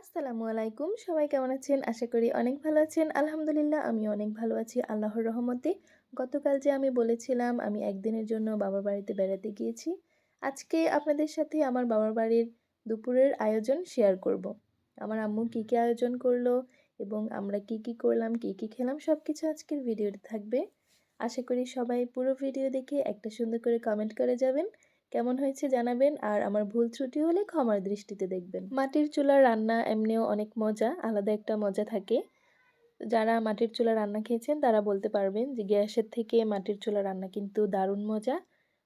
আসসালামু আলাইকুম সবাই কেমন আছেন? আশা করি অনেক ভালো আছেন। আলহামদুলিল্লাহ, আমি অনেক ভালো আছি আল্লাহর রহমতে। গতকাল যে আমি বলেছিলাম, আমি একদিনের জন্য বাবার বাড়িতে বেড়াতে গিয়েছি। আজকে আপনাদের সাথে আমার বাবার বাড়ির দুপুরের আয়োজন শেয়ার করব। আমার আম্মু কী কী আয়োজন করল এবং আমরা কি কি করলাম, কি কি খেলাম সব কিছু আজকের ভিডিওতে থাকবে। আশা করি সবাই পুরো ভিডিও দেখে একটা সুন্দর করে কমেন্ট করে যাবেন। কেমন হয়েছে জানাবেন, আর আমার ভুল ত্রুটি হলে ক্ষমার দৃষ্টিতে দেখবেন। মাটির চুলার রান্না এমনিও অনেক মজা, আলাদা একটা মজা থাকে। যারা মাটির চুলা রান্না খেয়েছেন, তারা বলতে পারবেন যে গ্যাসের থেকে মাটির চুলা রান্না কিন্তু দারুণ মজা।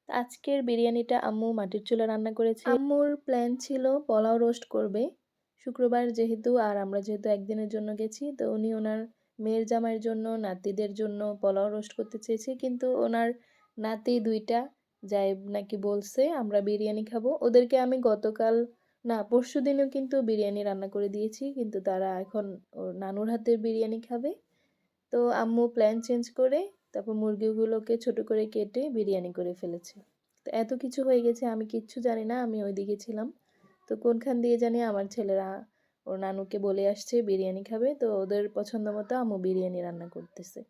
আজকের বিরিয়ানিটা আম্মু মাটির চুলা রান্না করেছে। আম্মুর প্ল্যান ছিল পোলাও রোস্ট করবে। শুক্রবার যেহেতু, আর আমরা যেহেতু একদিনের জন্য গেছি, তো উনি ওনার মেয়ের জামাইয়ের জন্য, নাতিদের জন্য পোলাও রোস্ট করতে চেয়েছে। কিন্তু ওনার নাতি দুইটা যাই নাকি বলছে, আমরা বিরিয়ানি খাব। ওদেরকে আমি গতকাল, না, পরশু দিনও কিন্তু বিরিয়ানি রান্না করে দিয়েছি, কিন্তু তারা এখন ওর নানুর হাতের বিরিয়ানি খাবে। তো আম্মু প্ল্যান চেঞ্জ করে, তারপর মুরগিগুলোকে ছোট করে কেটে বিরিয়ানি করে ফেলেছে। তো এত কিছু হয়ে গেছে, আমি কিচ্ছু জানি না, আমি ওইদিকে ছিলাম। তো কোনখান দিয়ে জানি আমার ছেলেরা, ওর নানুকে বলে আসছে বিরিয়ানি খাবে। তো ওদের পছন্দ মতো আম্মু বিরিয়ানি রান্না করতেছে।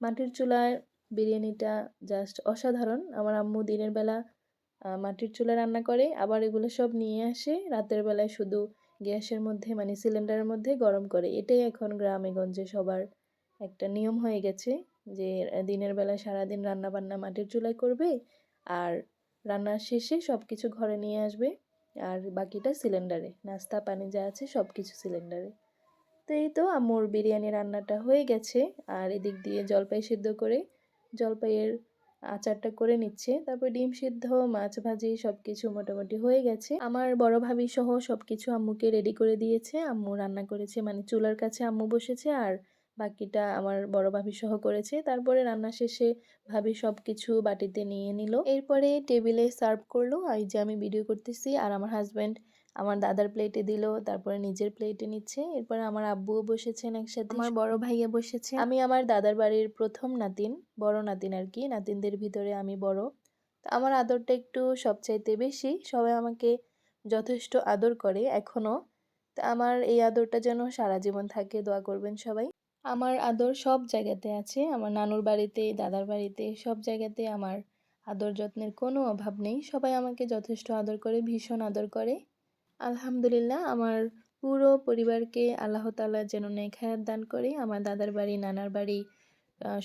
মাটির চুলায় বিরিয়ানিটা জাস্ট অসাধারণ। আমার আম্মু দিনের বেলা মাটির চুলা রান্না করে, আবার এগুলো সব নিয়ে আসে। রাতের বেলায় শুধু গ্যাসের মধ্যে মানে সিলিন্ডারের মধ্যে গরম করে। এটাই এখন গ্রামে গঞ্জে সবার একটা নিয়ম হয়ে গেছে যে, দিনের বেলায় সারাদিন রান্না বান্না মাটির চুলায় করবে আর রান্নার শেষে সব কিছু ঘরে নিয়ে আসবে আর বাকিটা সিলিন্ডারে। নাস্তা, পানি যা আছে সব কিছু সিলিন্ডারে। তো এই তো আম্মুর বিরিয়ানি রান্নাটা হয়ে গেছে। আর এদিক দিয়ে জলপাই সিদ্ধ করে জলপাইয়ের আচারটা করে নিচ্ছে। তারপর ডিম সিদ্ধ, মাছ ভাজি সব কিছু মোটামুটি হয়ে গেছে। আমার বড় ভাবি সহ সব কিছু আম্মুকে রেডি করে দিয়েছে। আম্মু রান্না করেছে মানে চুলার কাছে আম্মু বসেছে আর বাকিটা আমার বড় ভাবি সহ করেছে। তারপরে রান্না শেষে ভাবি সব কিছু বাটিতে নিয়ে নিল। এরপরে টেবিলে সার্ভ করল। এই যে আমি ভিডিও করতেছি আর আমার হাজব্যান্ড আমার দাদার প্লেটে দিল তারপরে নিজের প্লেটে নিচ্ছে এরপরে আমার আব্বুও বসেছেন একসাথে আমার বড় ভাইয়া বসেছে। আমি আমার দাদার বাড়ির প্রথম নাতিন বড় নাতিন আর কি নাতিনদের ভিতরে আমি বড়। তো আমার আদরটা একটু সবচাইতে বেশি সবাই আমাকে যথেষ্ট আদর করে এখনও তো আমার এই আদরটা যেন সারা জীবন থাকে দোয়া করবেন সবাই। আমার আদর সব জায়গাতে আছে আমার নানুর বাড়িতে দাদার বাড়িতে সব জায়গাতে আমার আদর যত্নের কোনো অভাব নেই। সবাই আমাকে যথেষ্ট আদর করে ভীষণ আদর করে। আলহামদুলিল্লাহ, আমার পুরো পরিবারকে আল্লাহ তালা যেন নেখায়াত দান করে, আমার দাদার বাড়ি, নানার বাড়ি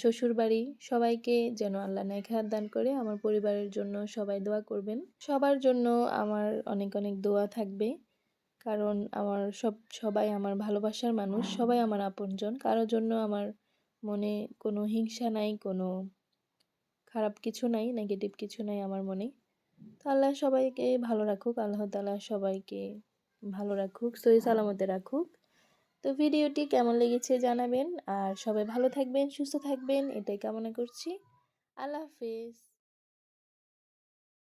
শ্বশুর বাড়ি, সবাইকে যেন আল্লাহ নেখায়াত দান করে, আমার পরিবারের জন্য সবাই দোয়া করবেন। সবার জন্য আমার অনেক অনেক দোয়া থাকবে, কারণ আমার সব, সবাই আমার ভালোবাসার মানুষ, সবাই আমার আপনজন কারোর জন্য আমার মনে কোনো হিংসা নাই, কোনো খারাপ কিছু নাই নেগেটিভ কিছু নাই আমার মনে। আল্লাহ সবাইকে ভালো রাখুক, আল্লাহ তালা সবাইকে ভালো রাখুক সই সালামতে রাখুক। তো ভিডিওটি কেমন লেগেছে জানাবেন, আর সবাই ভালো থাকবেন, সুস্থ থাকবেন, এটাই কামনা করছি। আল্লাহ হাফেজ।